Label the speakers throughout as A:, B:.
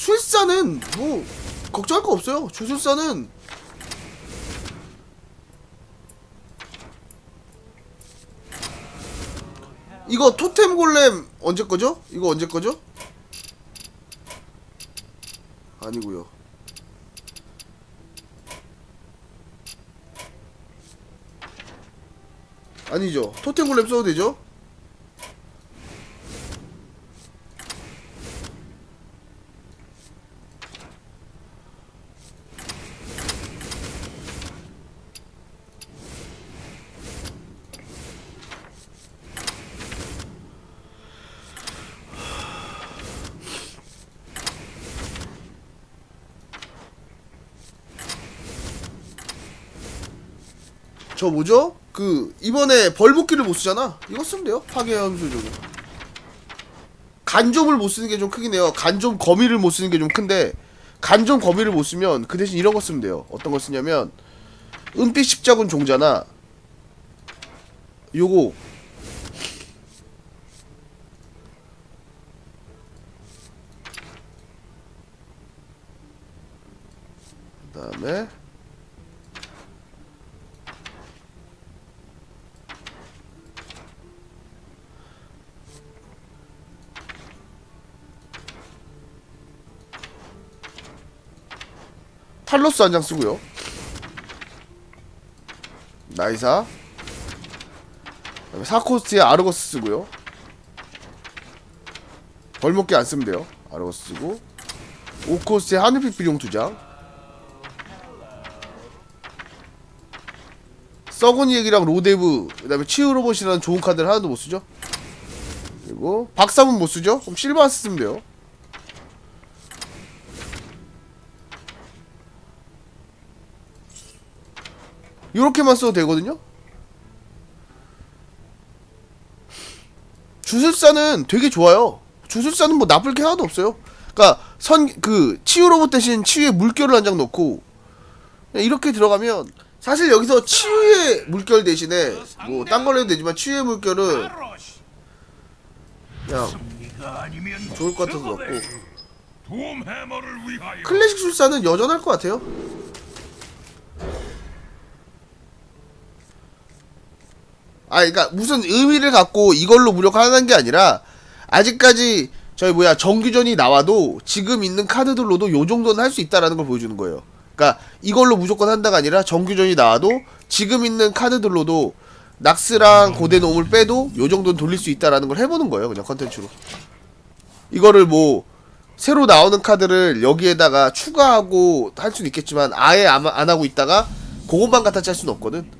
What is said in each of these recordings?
A: 술사는 뭐 걱정할 거 없어요. 주술사는 이거 토템 골렘 언제 거죠? 이거 언제 거죠? 아니고요. 아니죠. 토템 골렘 써도 되죠? 저 뭐죠? 그 이번에 벌목기를 못 쓰잖아. 이거 쓰면 돼요. 파괴 함수적으로. 간좀을 못 쓰는 게 좀 크긴 해요. 간좀 거미를 못 쓰는 게 좀 큰데 간좀 거미를 못 쓰면 그 대신 이런 거 쓰면 돼요. 어떤 거 쓰냐면 은빛 십자군 종자나 요거 그다음에 탈로스 한 장 쓰고요. 나이사. 사코스트에 아르거스 쓰고요. 벌목기 안 쓰면 돼요. 아르거스 쓰고. 오코스트에 하늘빛 비룡 두 장. 썩은 얘기랑 로데브, 그 다음에 치유 로봇이라는 좋은 카드를 하나도 못 쓰죠. 그리고 박사문 못 쓰죠? 그럼 실바스 쓰면 돼요. 요렇게만 써도 되거든요? 주술사는 되게 좋아요. 주술사는 뭐 나쁠 게 하나도 없어요. 그니까 선, 그, 치유 로봇 대신 치유의 물결을 한 장 넣고, 이렇게 들어가면, 사실 여기서 치유의 물결 대신에, 뭐, 딴 걸 해도 되지만, 치유의 물결은, 그냥, 좋을 것 같아서 넣고, 클래식 술사는 여전할 것 같아요. 아, 그러니까 무슨 의미를 갖고 이걸로 무력화하는 게 아니라 아직까지 저희 뭐야 정규전이 나와도 지금 있는 카드들로도 요 정도는 할 수 있다라는 걸 보여주는 거예요. 그러니까 이걸로 무조건 한다가 아니라 정규전이 나와도 지금 있는 카드들로도 낙스랑 고대놈을 빼도 요 정도는 돌릴 수 있다라는 걸 해보는 거예요. 그냥 컨텐츠로. 이거를 뭐 새로 나오는 카드를 여기에다가 추가하고 할 수는 있겠지만 아예 안, 안 하고 있다가 그것만 갖다 짤 수는 없거든.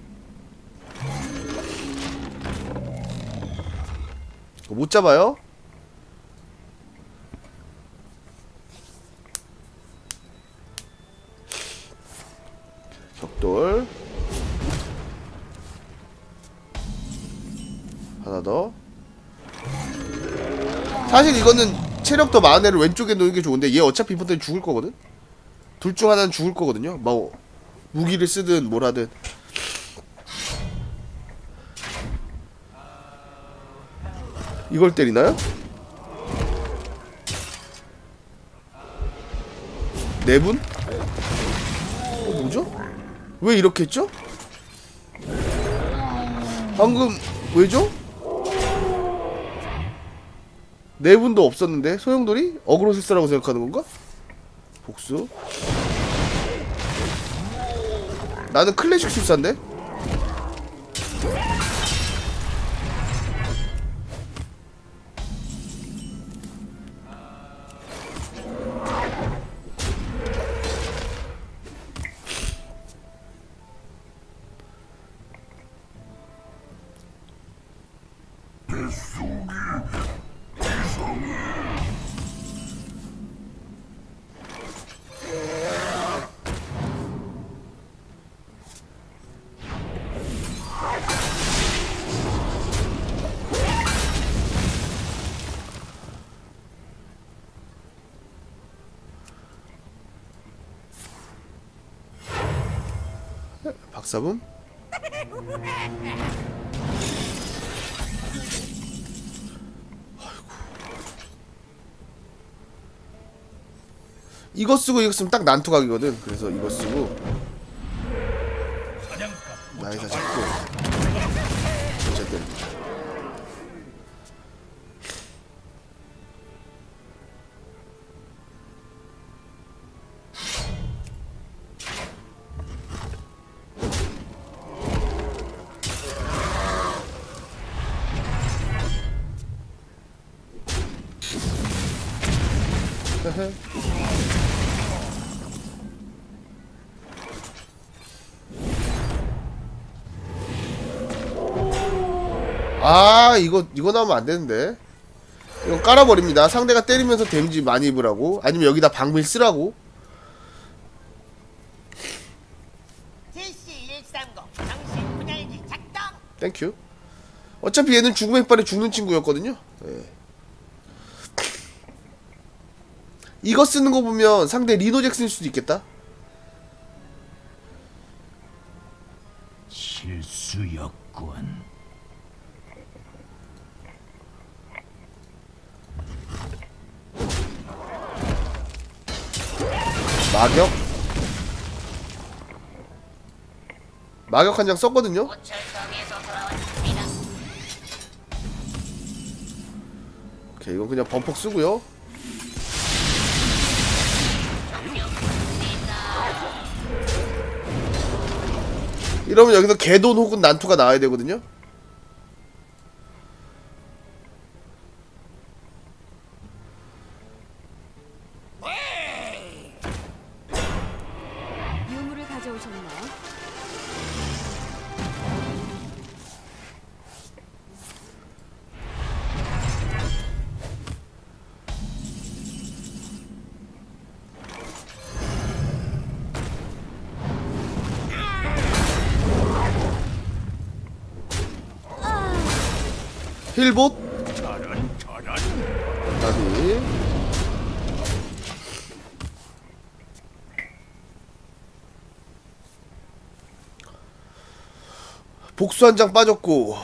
A: 못 잡아요? 벽돌 하나 더 사실 이거는 체력 더 많은 애를 왼쪽에 놓는 게 좋은데 얘 어차피 이번 엔 죽을 거거든? 둘 중 하나는 죽을 거거든요 뭐 무기를 쓰든 뭘 하든 이걸 때리나요? 네 분? 어, 뭐죠? 왜 이렇게 했죠? 방금 왜죠? 네 분도 없었는데 소용돌이 어그로 실사라고 생각하는 건가? 복수 나는 클래식 실사인데? 박사분? 이거 쓰고 이거 쓰면 딱 난투각이거든. 그래서 이거 쓰고. 나이사 잡고. 어쨌든 아 이거 이거 나오면 안 되는데. 이거 깔아버립니다. 상대가 때리면서 데미지 많이 입으라고? 아니면 여기다 방밀 쓰라고?
B: TC130 정신 분열기 작동!
A: 땡큐 어차피 얘는 죽음의 빨에 죽는 친구였거든요. 예. 이거 쓰는 거 보면 상대 리노 잭슨일 수도 있겠다?
C: 실수였군.
A: 마격? 마격 한 장 썼거든요? 오케이 이건 그냥 범폭 쓰고요 이러면 여기서 개돈 혹은 난투가 나와야 되거든요 힐봇. 나비 복수 한 장 빠졌고.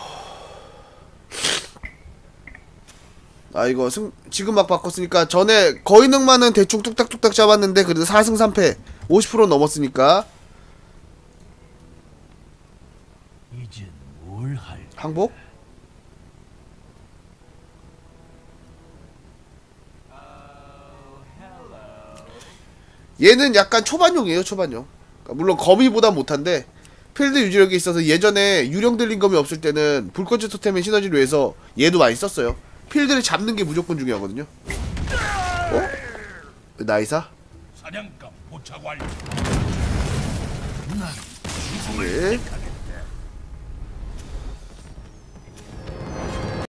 A: 아 이거 승, 지금 막 바꿨으니까 전에 거의 능만은 대충 뚝딱뚝딱 잡았는데 그래도 4승 3패 50% 넘었으니까? 항복 얘는 약간 초반용이에요 초반용 그러니까 물론 거미보다 못한데 필드 유지력이 있어서 예전에 유령 들린 검이 없을 때는 불꽃의 토템의 시너지를 위해서 얘도 많이 썼어요 필드를 잡는 게 무조건 중요하거든요 어? 나이사?
C: 사냥감 포착 완료.
A: 예.
C: 가게